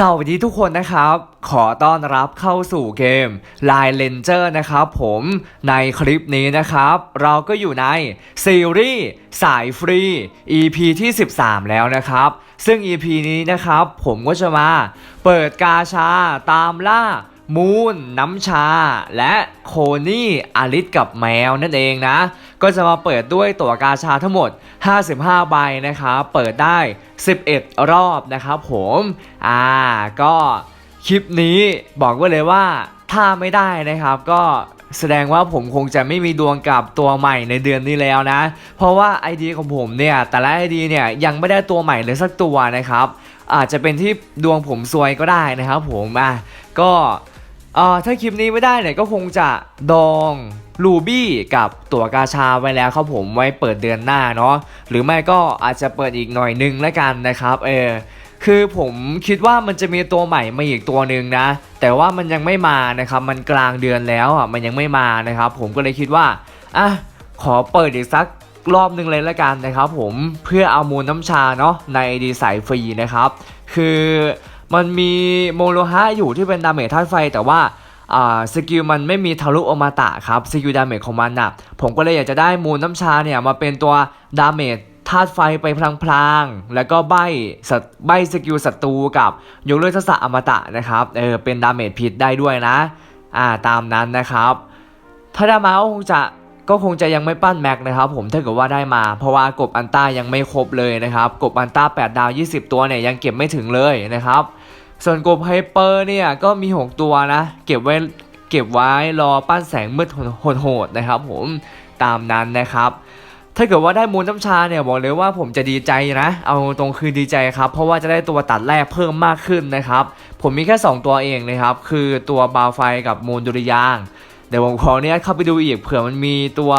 สวัสดีทุกคนนะครับ ขอต้อนรับเข้าสู่เกม Line Ranger นะครับผมในคลิปนี้นะครับ เราก็อยู่ในซีรีส์สายฟรี EP ที่ 13 แล้วนะครับ ซึ่ง EP นี้นะครับผมก็จะมาเปิดกาชาตามล่า มูนน้ำชา และโคนี่อลิสกับแมวนั่นเองนะ ก็จะมาเปิดด้วยตั๋วกาชาทั้งหมด 55 ใบนะครับเปิดได้ 11 รอบนะครับผมอ่าก็คลิปนี้บอกไว้เลยว่าถ้าไม่ได้นะครับก็แสดงว่าผมคงจะไม่มีดวงกับตัวใหม่ในเดือนนี้แล้วนะ เพราะว่า ID ของผมเนี่ยแต่ละ ID เนี่ยยังไม่ได้ตัวใหม่เลยสักตัวนะครับ อาจจะเป็นที่ดวงผมซวยก็ได้นะครับผมอะก็ เอ่อถ้าคลิปนี้ไม่ได้เนี่ยก็คงจะดองลูบี้กับตั๋วกาชาไว้แล้วครับผมไว้เปิดเดือนหน้าเนาะหรือไม่ก็อาจจะเปิดอีกหน่อยนึงแล้วกันนะครับเออคือผมคิดว่ามันจะมีตัวใหม่มาอีกตัวหนึ่งนะ แต่ว่ามันยังไม่มานะครับมันกลางเดือนแล้วอะมันยังไม่มานะครับ ผมก็เลยคิดว่าอะขอเปิดอีกสักรอบหนึ่งเลยละกันนะครับ ผมเพื่อเอามูลน้ำชาเนาะในดีสายฟรีนะครับ คือ มันมีโมโลฮะอยู่ที่เป็นดาเมจธาตุไฟแต่ว่าสกิลมันไม่มีทะลุอมตะครับสกิลดาเมจของมันน่ะผมก็เลยอยากจะได้มูลน้ำชาเนี่ยมาเป็นตัวดาเมจธาตุไฟไปพลางๆ แล้วก็ใบสัตใบสกิลศัตรูกับยกเลิกทักษะอมตะนะครับเออเป็นดาเมจพิษได้ด้วยนะอ่าตามนั้นนะครับ ถ้าด้มาก็คงจะ ก็คงจะยังไม่ปั้นแม็กนะครับผมถ้าเกิดว่าได้มา เพราะว่ากบอันต้ายังไม่ครบเลยนะครับกบอันต้า8 ดาว 20 ตัวเนี่ยยังเก็บไม่ถึงเลยนะครับ ส่วนกบไฮเปอร์เนี่ยก็มี 6 ตัวนะ เก็บไว้เก็บไว้รอปั้นแสงมืดโหดๆนะครับ ผมตามนั้นนะครับ ถ้าเกิดว่าได้มูลน้ำชาเนี่ยบอกเลยว่าผมจะดีใจนะ เอาตรงคือดีใจครับ เพราะว่าจะได้ตัวตัดแรกเพิ่มมากขึ้นนะครับ ผมมีแค่ 2 ตัวเองนะครับ คือตัวบาวไฟกับมูลดุริยาง เดี๋ยวผมขอเนี้ยเข้าไปดูอีกเผื่อมันมีตัว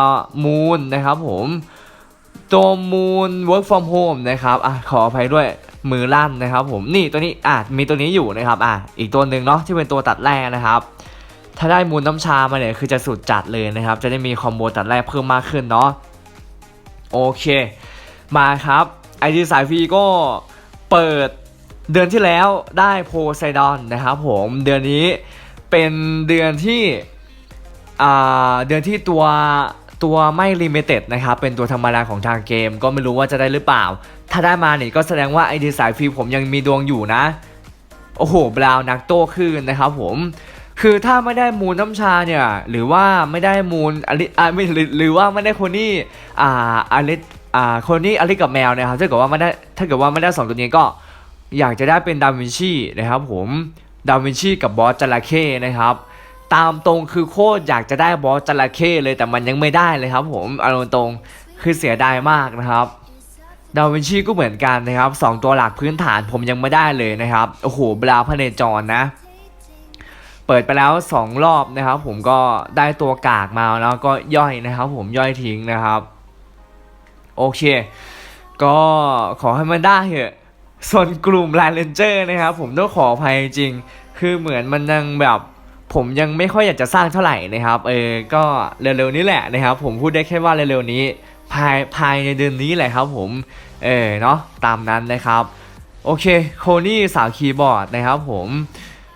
มูลนะครับผมตัวมูล work from home นะครับอะขออภัยด้วยมือลั่นนะครับผมนี่ตัวนี้อะมีตัวนี้อยู่นะครับอะอีกตัวหนึ่งเนาะที่เป็นตัวตัดแรกนะครับ ถ้าได้มูลน้ำชามาเนี่ยคือจะสุดจัดเลยนะครับ จะได้มีคอมโบตัดแรกเพิ่มมากขึ้นเนาะโอเค มาครับไอดีสายฟรีก็เปิดเดือนที่แล้วได้โพไซดอนนะครับผมเดือนนี้เป็นเดือนที่ เดือนที่ตัวตัวไม่ลิมิเต็ดนะครับ เป็นตัวธรรมดาของทางเกม ก็ไม่รู้ว่าจะได้หรือเปล่า ถ้าได้มาเนี่ยก็แสดงว่าไอเดีสายฟรีผมยังมีดวงอยู่นะ โอ้โห บราวนักโต้ขึ้นนะครับผมคือถ้าไม่ได้มูลน้ำชาเนี่ย หรือว่าไม่ได้มูลอลิอ่าไม่หรือว่าไม่ได้คนนี่อ่าอลิอ่าคนนี่อลิกับแมวนะครับถ้าเกิดว่าไม่ได้ถ้าเกิดว่าไม่ได้สองตัวนี้ก็อยากจะได้เป็นดาวินชีนะครับผมดาวินชีกับบอสจระเข้นะครับ ตามตรงคือโคตรอยากจะได้บอสจระเข้เลยแต่มันยังไม่ได้เลยครับ ผมเอาตรงๆคือเสียดายมากนะครับดาวินชีก็เหมือนกันนะครับสองตัวหลักพื้นฐานผมยังไม่ได้เลยนะครับโอ้โหบราวน์พเนจรนะ เปิดไปแล้ว 2 รอบนะครับ ผมก็ได้ตัวกากมาแล้วก็ย่อยนะครับ ผมย่อยทิ้งนะครับ โอเค ก็ขอให้มันได้เถอะส่วนกลุ่ม Line Ranger นะครับ ผมต้องขออภัยจริง คือเหมือนมันยังแบบ ผมยังไม่ค่อยอยากจะสร้างเท่าไหร่นะครับเออก็เร็วๆนี้แหละนะครับ ผมพูดได้แค่ว่าเร็วๆนี้ภายภายในเดือนนี้แหละครับผมเออเนาะตามนั้นนะครับ โอเคโคนี่สาวคีย์บอร์ดนะครับผม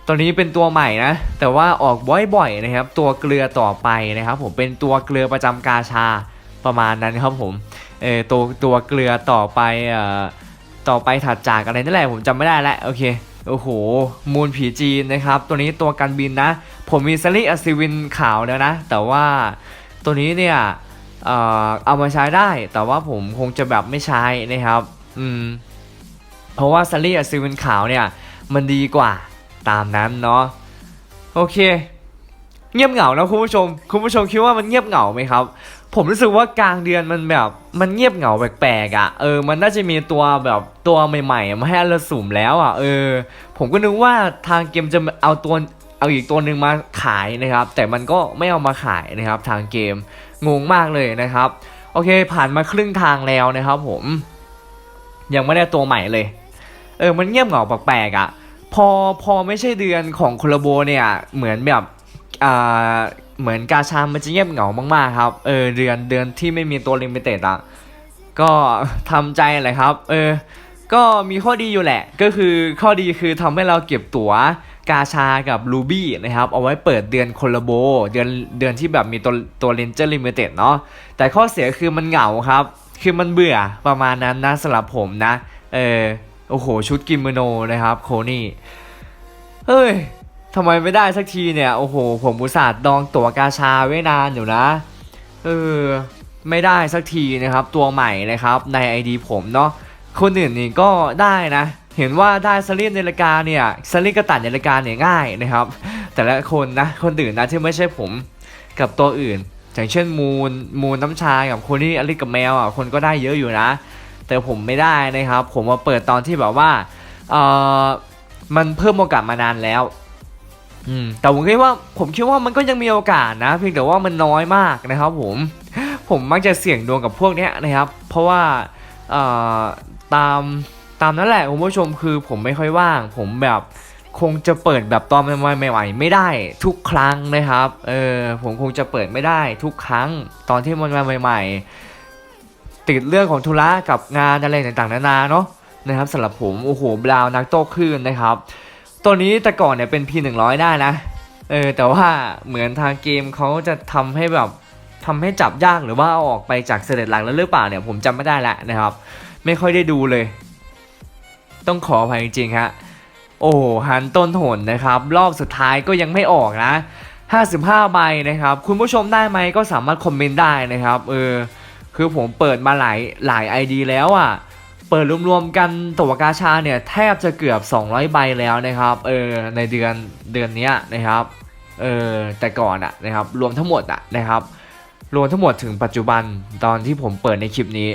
ตัวนี้เป็นตัวใหม่นะ แต่ว่าออกบ่อยๆนะครับ ตัวเกลือต่อไปนะครับ ผมเป็นตัวเกลือประจำกาชาประมาณนั้นครับผมเออตัวตัวเกลือต่อไปเอ่อต่อไปถัดจากอะไรนั่นแหละผมจำไม่ได้แล้วโอเค โอ้โห มูลผีจีนนะครับ ตัวนี้ตัวกันบินนะ ผมมีซาริอัศวินขาวแล้วนะ แต่ว่าตัวนี้เนี่ยเอ่อเอามาใช้ได้ แต่ว่าผมคงจะแบบไม่ใช้นะครับ อืม เพราะว่าซาริอัศวินขาวเนี่ย มันดีกว่าตามนั้นเนาะ โอเค เงียบเหงานะคุณผู้ชม คุณผู้ชมคิดว่ามันเงียบเหงาไหมครับ ผมรู้สึกว่ากลางเดือนมันแบบมันเงียบเหงาแปลกๆอะ่ะเออมันน่าจะมีตัวแบบตัวใหม่ๆมาให้เราสุ่มแล้วอะ่ะเออ ผมก็นึกว่าทางเกมจะเอาตัวเอาอีกตัวหนึ่งมาขายนะครับ แต่มันก็ไม่เอามาขายนะครับ ทางเกมงงมากเลยนะครับ โอเคผ่านมาครึ่งทางแล้วนะครับ ผมยังไม่ได้ตัวใหม่เลย เออมันเงียบเหงาแปลกๆอะ่ะพอพอไม่ใช่เดือนของโคลาโบเนี่ยเหมือนแบบอ่า เหมือนกาชามันจะเงียบเหงามากๆครับ เออเดือนเดือนที่ไม่มีตัวลิมิเต็ดอะก็ทำใจแหละครับ เออ ก็มีข้อดีอยู่แหละ ก็คือข้อดีคือทำให้เราเก็บตั๋วกาชากับรูบี้นะครับ เอาไว้เปิดเดือนโคลาโบ เดือนเดือนที่แบบมีตัวตัวเลนเจอร์ลิมิเต็ดเนาะ แต่ข้อเสียคือมันเหงาครับ คือมันเบื่อประมาณนั้นนะสำหรับผมนะ เออ โอ้โห ชุดกิโมโนนะครับ โคนี่ เฮ้ย ทำไมไม่ได้สักทีเนี่ย โอ้โห ผมอุตส่าห์ดองตั๋วกาชาไว้นานอยู่นะ เออ ไม่ได้สักทีนะครับ ตัวใหม่นะครับ ใน ID ผมเนาะ คนอื่นนี่ก็ได้นะ เห็นว่าได้สลิดในรายการเนี่ยสลิดกระตันในรายการเนี่ยง่ายนะครับ แต่ละคนนะ คนอื่นนะที่ไม่ใช่ผมกับตัวอื่น อย่างเช่นมูล มูลน้ำชา กับคนที่อลิกับแมวอะ คนก็ได้เยอะอยู่นะ แต่ผมไม่ได้นะครับ ผมมาเปิดตอนที่แบบว่า เออมันเพิ่มโอกาสมานานแล้ว อืมแต่ผมคิดว่าผมคิดว่ามันก็ยังมีโอกาสนะ เพียงแต่ว่ามันน้อยมากนะครับผมผมมักจะเสี่ยงดวงกับพวกเนี้ยนะครับ เพราะว่าตามตามนั้นแหละคุณผู้ชมคือผมไม่ค่อยว่าง ผมแบบคงจะเปิดแบบตอนใหม่ๆไม่ได้ทุกครั้งนะครับเออผมคงจะเปิดไม่ได้ทุกครั้งตอนที่มันมาใหม่ ๆ ติดเรื่องของธุระกับงานอะไรต่างๆนานาเนาะนะครับสำหรับผมโอ้โหบราวน์นักโต้คลื่นนะครับ ตัวนี้แต่ก่อนเนี่ยเป็น P100 ได้นะ เออแต่ว่าเหมือนทางเกมเขาจะทำให้แบบทำให้จับยากหรือว่าเอาออกไปจากเสด็จหลักแล้วหรือเปล่าเนี่ยผมจำไม่ได้ละนะครับ ไม่ค่อยได้ดูเลย ต้องขออภัยจริงๆฮะโอ้หันต้นหนนะครับ รอบสุดท้ายก็ยังไม่ออกนะ 55ใบนะครับ คุณผู้ชมได้ไหมก็สามารถคอมเมนต์ได้นะครับเออคือผมเปิดมาหลายหลาย ID แล้วอะ เปิดรวมๆกันตัวกาชาเนี่ยแทบจะเกือบ 200 ใบแล้วนะครับเออในเดือนเดือนนี้นะครับเออแต่ก่อนอะนะครับรวมทั้งหมดอะนะครับรวมทั้งหมดถึงปัจจุบันตอนที่ผมเปิดในคลิปนี้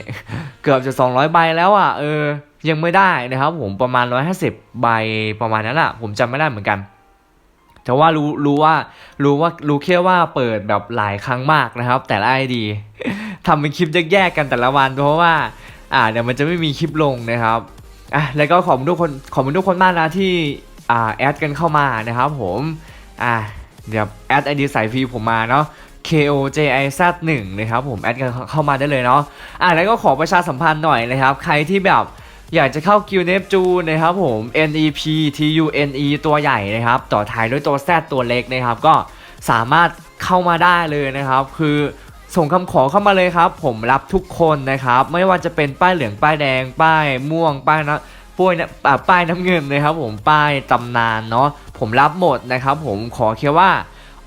เกือบจะ 200 ใบแล้วอะเออยังไม่ได้นะครับ ผมประมาณ 150 ใบประมาณนั้นอะผมจำไม่ได้เหมือนกันแต่ว่ารู้รู้ว่ารู้ว่ารู้แค่ว่าเปิดแบบหลายครั้งมากนะครับ แต่ละไอดีทำเป็นคลิปแยกๆกันแต่ละวันเพราะว่า อ่าเดี๋ยวมันจะไม่มีคลิปลงนะครับอะแล้วก็ขอบคุณทุกคนขอบคุณทุกคนมากนะที่อ่าแอดกันเข้ามานะครับผมอะเดี๋ยวแอดไอดีสายฟรีผมมาเนาะ K O J I Z 1 นะครับผมแอดกันเข้ามาได้เลยเนาะอะแล้วก็ขอประชาสัมพันธ์หน่อยนะครับ ใครที่แบบอยากจะเข้ากิวเนปจูนะครับผม N E P T U N E ตัวใหญ่นะครับ ต่อท้ายด้วยตัว Z ตัวเล็กนะครับ ก็สามารถเข้ามาได้เลยนะครับ คือ ส่งคำขอเข้ามาเลยครับ ผมรับทุกคนนะครับ ไม่ว่าจะเป็นป้ายเหลืองป้ายแดง ป้ายม่วงป้ายนะป้ายนะป้ายน้ำเงินนะครับ ผมป้ายตำนานเนาะผมรับหมดนะครับ ผมขอแค่ว่า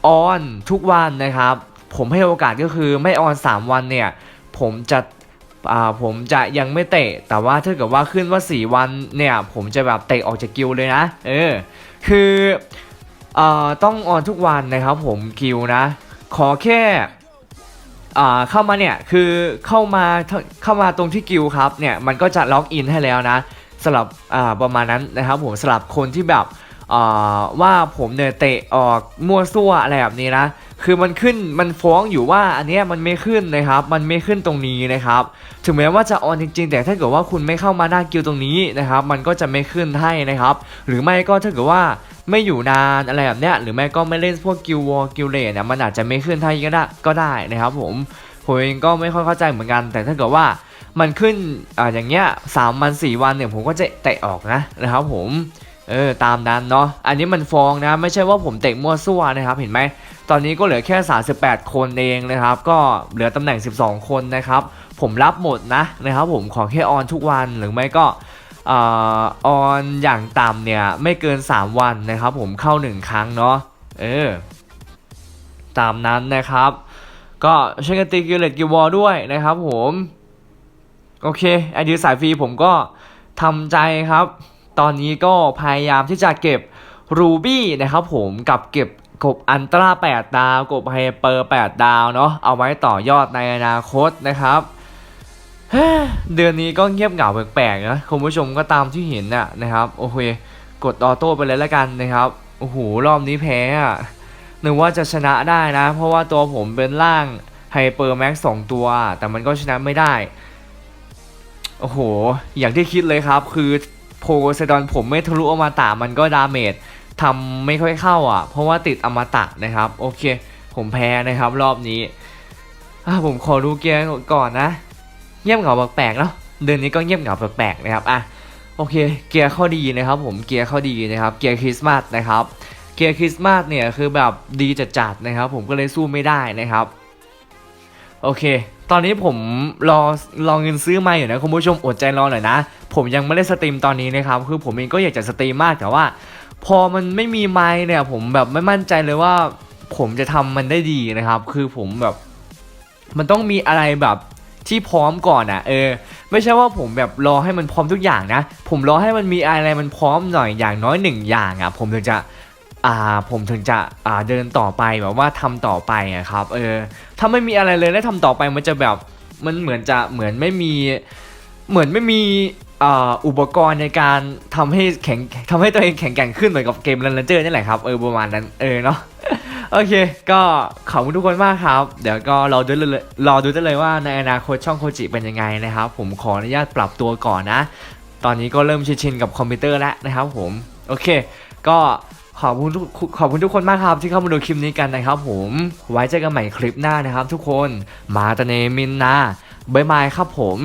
ออนทุกวันนะครับ ผมให้โอกาสก็คือไม่ออน 3 วันเนี่ย ผมจะอ่าผมจะยังไม่เตะ แต่ว่าถ้าเกิดว่าขึ้นว่า 4 วันเนี่ย ผมจะแบบเตะออกจากกิลด์เลยนะ เออ คืออ่อต้องออนทุกวันนะครับ ผมกิลด์นะ ขอแค่ อ่าเข้ามาเนี่ยคือเข้ามาเข้ามาตรงที่กิลครับเนี่ยมันก็จะล็อกอินให้แล้วนะสำหรับอ่าประมาณนั้นนะครับผมสำหรับคนที่แบบ ว่าผมเนี่ยเตะออกมั่วซั่วอะไรแบบนี้นะคือมันขึ้นมันฟ้องอยู่ว่าอันเนี้ยมันไม่ขึ้นนะครับ มันไม่ขึ้นตรงนี้นะครับ ถึงแม้ว่าจะออนจริงๆ แต่ถ้าเกิดว่าคุณไม่เข้ามาหน้ากิลด์ตรงนี้นะครับ มันก็จะไม่ขึ้นให้นะครับ หรือไม่ก็ถ้าเกิดว่าไม่อยู่นานอะไรแบบเนี้ยหรือไม่ก็ไม่เล่นพวกกิลวอลกิลเลเนี่ยมันอาจจะไม่ขึ้นให้ก็ได้ก็ได้นะครับ ผมผมเองก็ไม่ค่อยเข้าใจเหมือนกัน แต่ถ้าเกิดว่ามันขึ้นอ่าอย่างเงี้ยสามวันสี่วันเนี่ยผมก็จะเตะออกนะนะครับ ผม เออตามนั้นเนาะอันนี้มันฟองนะไม่ใช่ว่าผมเตะมั่วซั่วนะครับเห็นไหมตอนนี้ก็เหลือแค่ 38 คนเองนะครับ ก็เหลือตำแหน่ง 12 คนนะครับ ผมรับหมดนะนะครับ ผมขอแค่ออนทุกวันหรือไม่ก็ออออนอย่างต่ำเนี่ยไม่เกิน 3 วันนะครับ ผมเข้า 1 ครั้งเนาะเออตามนั้นนะครับ ก็ช่วยกันตีกิเลตกิวอลด้วยนะครับผม โอเคไอเดียสายฟรีผมก็ทำใจครับ ตอนนี้ก็พยายามที่จะเก็บรูบี้นะครับผมกับเก็บกบอันตรา8 ดาว กบไฮเปอร์ 8 ดาวเนาะเอาไว้ต่อยอดในอนาคตนะครับเดือนนี้ก็เงียบเหงาแปลกๆนะคุณผู้ชมก็ตามที่เห็นน่ะนะครับโอเคกดออโต้ไปเลยแล้วกันนะครับโอ้โหรอบนี้แพ้อะนึกว่าจะชนะได้นะ เพราะว่าตัวผมเป็นร่างไฮเปอร์แม็กสองตัว แต่มันก็ชนะไม่ได้ โอ้โห อย่างที่คิดเลยครับ คือ โพไซดอนผมไม่ทะลุอมตะมันก็ดาเมจทำไม่ค่อยเข้าอะ เพราะว่าติดอมตะนะครับ โอเค ผมแพ้นะครับรอบนี้ผมขอดูเกียร์ก่อนนะ เงียบเหงาแปลกๆเนาะเดือนนี้ก็เงียบเหงาแปลกๆนะครับอะโอเค เกียร์ข้าดีนะครับ ผมเกียร์ข้าดีนะครับ เกียร์คริสต์มาสนะครับ เกียร์คริสต์มาสเนี่ยคือแบบดีจัดๆนะครับ ผมก็เลยสู้ไม่ได้นะครับ โอเค ตอนนี้ผมรอรอเงินซื้อไมาอยู่นะคุณผู้ชมอดใจรอหน่อยนะ ผมยังไม่ได้สตรีมตอนนี้นะครับคือผมเองก็อยากจะสตรีมมากแต่ว่า พอมันไม่มีไมค์เนี่ย ผมแบบไม่มั่นใจเลยว่า ผมจะทำมันได้ดีนะครับ คือผมแบบ มันต้องมีอะไรแบบที่พร้อมก่อนอะเออ ไม่ใช่ว่าผมแบบรอให้มันพร้อมทุกอย่างนะ ผมรอให้มันมีอะไรมันพร้อมหน่อยอย่างน้อยหนึ่งอย่างอะ ผมถึงจะ อ่าผมถึงจะอ่าเดินต่อไปแบบว่าทำต่อไปอะครับเออถ้าไม่มีอะไรเลยแล้วทำต่อไปมันจะแบบมันเหมือนจะเหมือนไม่มีเหมือนไม่มีอ่าอุปกรณ์ในการทำให้แข็งทำให้ตัวเองแข็งแกร่งขึ้นเหมือนกับเกมรันเลนเจอร์นี่แหละครับเออประมาณนั้นเออเนาะโอเค ก็ขอบคุณทุกคนมากครับ เดี๋ยวก็รอดูเลยรอดูได้เลยว่าในอนาคตช่องโคจิเป็นยังไงนะครับ ผมขออนุญาตปรับตัวก่อนนะ ตอนนี้ก็เริ่มชินๆกับคอมพิวเตอร์แล้วนะครับผม โอเค ก็ ขอบคุณทุกขอบคุณทุกคนมากครับที่เข้ามาดูคลิปนี้กันนะครับผม ไว้เจอกันใหม่คลิปหน้านะครับทุกคน มาตาเนมินนาบายบายครับผม